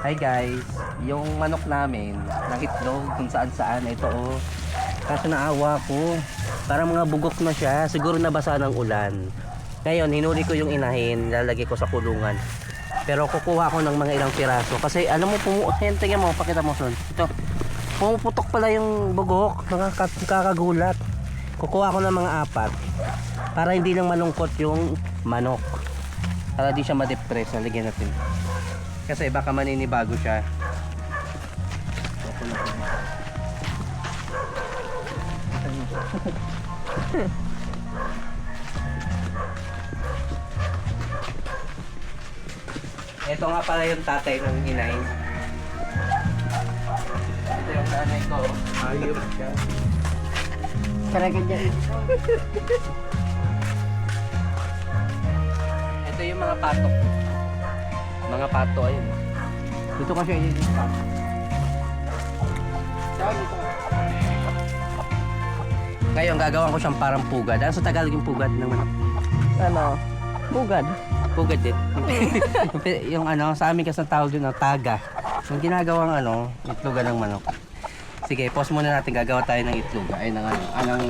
Hi guys, yung manok namin, ng itlog kung saan saan, ito oh. Kaso naawa ko, parang mga bugok na siya, siguro nabasa ng ulan. Ngayon, hinuli ko yung inahin, lalagay ko sa kulungan. Pero kukuha ko ng mga ilang piraso. Kasi alam mo, pumu Ayan, tingnan mo, pakita mo son. Ito, pumuputok pala yung bugok, mga ka- kakagulat. Kukuha ko ng mga apat para hindi lang malungkot yung manok. Para di siya ma-depress, lalagyan natin. Kasi baka maninibago siya. Ito nga pala yung tatay ng inay. Ito yung nanay ko. Ayop siya. Talaga dyan. Ito yung mga patok. Mga pato ayun. Dito kasi yun yung pato. Ngayon gagawin ko siyang parang pugad. Ano sa Tagalog yung pugad ng manok? Ano? Bugad. Pugad din. yung ano, sa amin kasi ang tawag yun, taga. Yung ginagawang ano, itlogan ng manok. Sige, pause muna natin. Gagawa tayo ng itloga. Ay, ng ano, anong